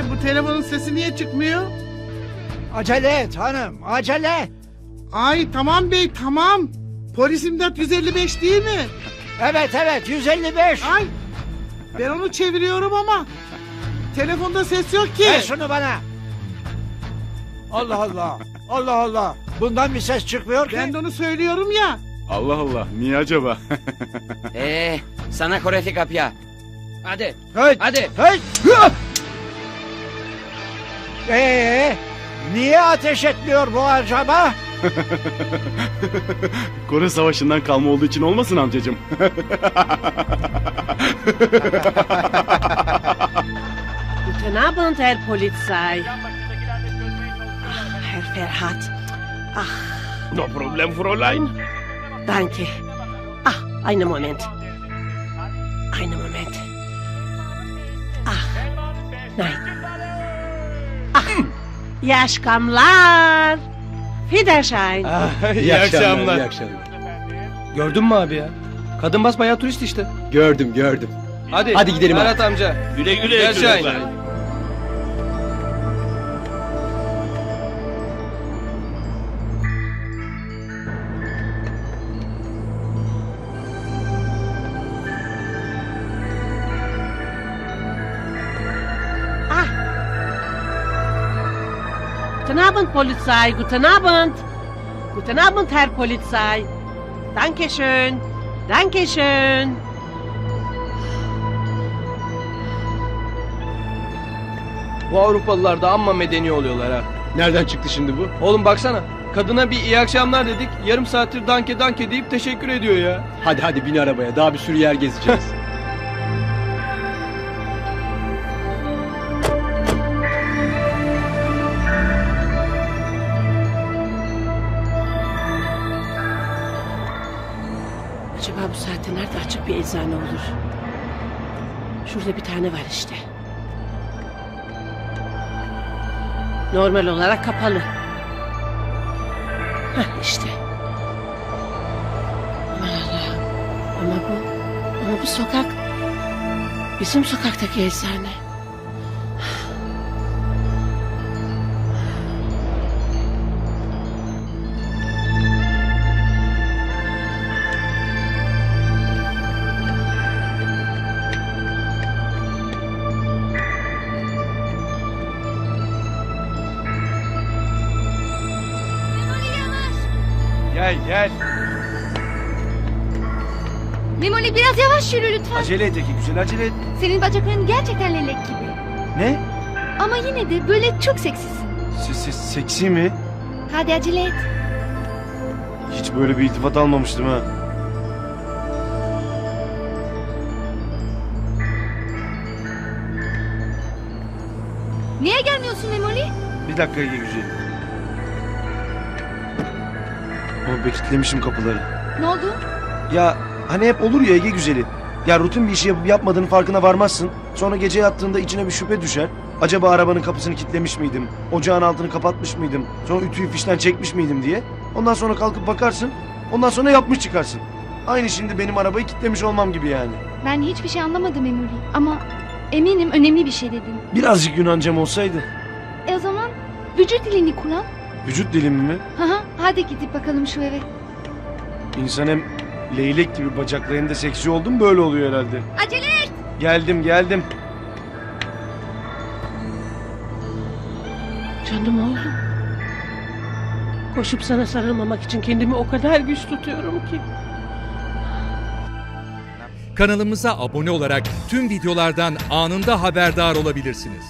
Ee, bu telefonun sesi niye çıkmıyor? Acele et hanım acele. Ay tamam bey tamam. Polis imdat 155 değil mi? Evet evet 155. Ay ben onu çeviriyorum ama telefonda ses yok ki. Ver şunu bana. Allah Allah. Allah Allah. Bundan bir ses çıkmıyor ki. Ben de onu söylüyorum ya. Allah Allah niye acaba? Ee, sana koreti kapya. Hadi, Hey, hadi. hey. Ee, niye ateş etmiyor bu acaba? Kore Savaşı'ndan kalma olduğu için olmasın amcacığım? Guten Abend, Herr Polizei. Ach, Herr Verhat. no problem Fräulein. Danke. Ah, einen Moment. Einen Moment. Ach, nein. Yaşkamlar. Wiedersehen. İyi, akşamlar. İyi akşamlar. Gördün mü abi ya? Kadın basbayağı turist işte. Gördüm gördüm. Hadi. Hadi gidelim abi. Amca. Güle güle Gel Şahin. Guten Abend, Polizei. Guten Abend. Guten Abend, Herr Polizei. Dankeschön. Dankeschön. Bu Avrupalılar da amma medeni oluyorlar ha. Nereden çıktı şimdi bu? Oğlum baksana. Kadına bir iyi akşamlar dedik. Yarım saattir danke danke deyip teşekkür ediyor ya. Hadi hadi bin arabaya. Daha bir sürü yer gezeceğiz. Acaba bu saatte nerede açık bir eczane olur? Şurada bir tane var işte. Normal olarak kapalı. Hah işte. Aman Allah'ım. Ama bu, ama bu sokak bizim sokaktaki eczane. Gel gel. Memoli biraz yavaş yürü lütfen. Acele et Eki güzel acele et. Senin bacakların gerçekten lelek gibi. Ne? Ama yine de böyle çok seksisin. seksi mi? Hadi acele et. Hiç böyle bir iltifat almamıştım ha. Niye gelmiyorsun Memoli? Bir dakika Ege güzel. Oğlum bekletlemişim kapıları. Ne oldu? Ya hani hep olur ya Ege güzeli. Ya rutin bir işi yapıp yapmadığının farkına varmazsın. Sonra gece yattığında içine bir şüphe düşer. Acaba arabanın kapısını kilitlemiş miydim? Ocağın altını kapatmış mıydım? Sonra ütüyü fişten çekmiş miydim diye. Ondan sonra kalkıp bakarsın. Ondan sonra yapmış çıkarsın. Aynı şimdi benim arabayı kilitlemiş olmam gibi yani. Ben hiçbir şey anlamadım Memoli. Ama eminim önemli bir şey dedin. Birazcık Yunancam olsaydı. E o zaman vücut dilini kullan. Vücut dilimi mi? Haha, Hadi gidip bakalım şu eve. İnsan hem leylek gibi bacaklarında seksi oldum böyle oluyor herhalde. Acele et. Geldim geldim. Canım oğlum. Koşup sana sarılmamak için kendimi o kadar güç tutuyorum ki. Kanalımıza abone olarak tüm videolardan anında haberdar olabilirsiniz.